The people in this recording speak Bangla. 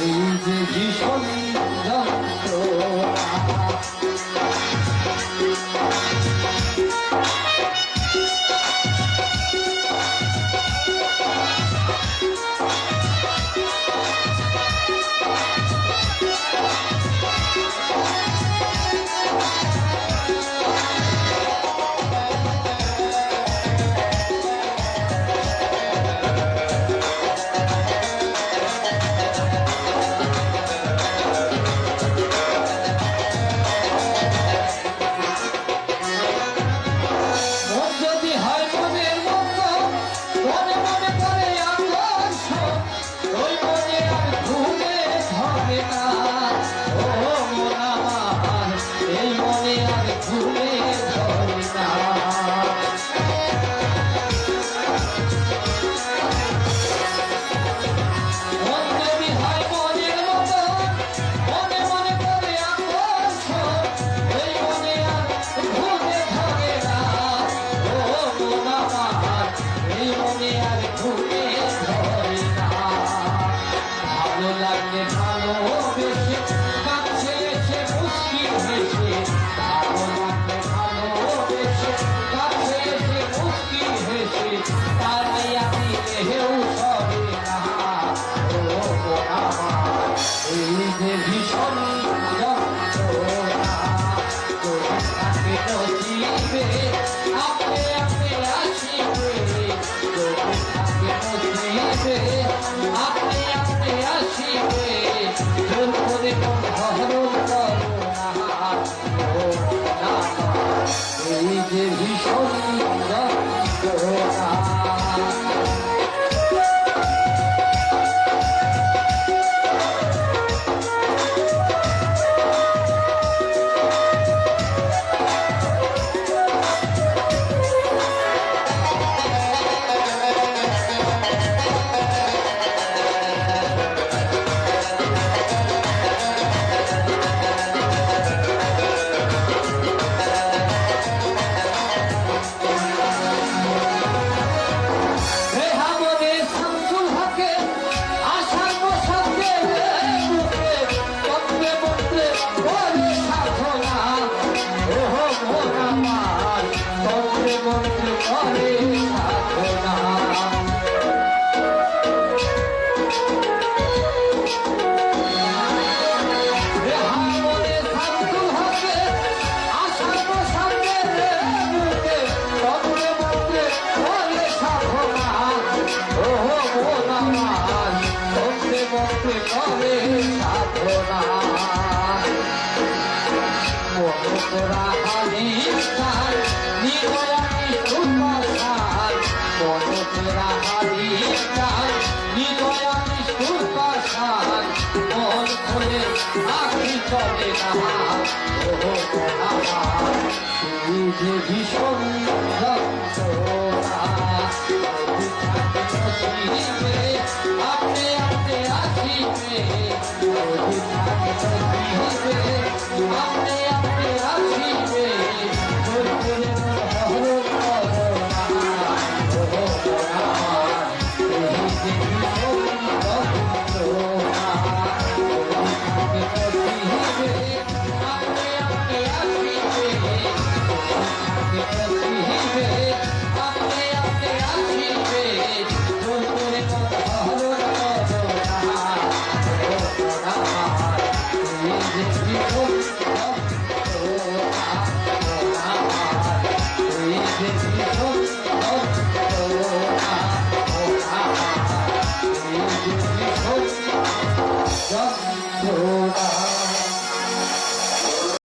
এই যে ভীষণ থাকে ভীষণ থাকে নদীবে আপে আপে আসিবে থাকে নদীবে আপে আপে আসিবে জোর করে ধরো এই যে ভীষণ যে ভীষণ রক্ত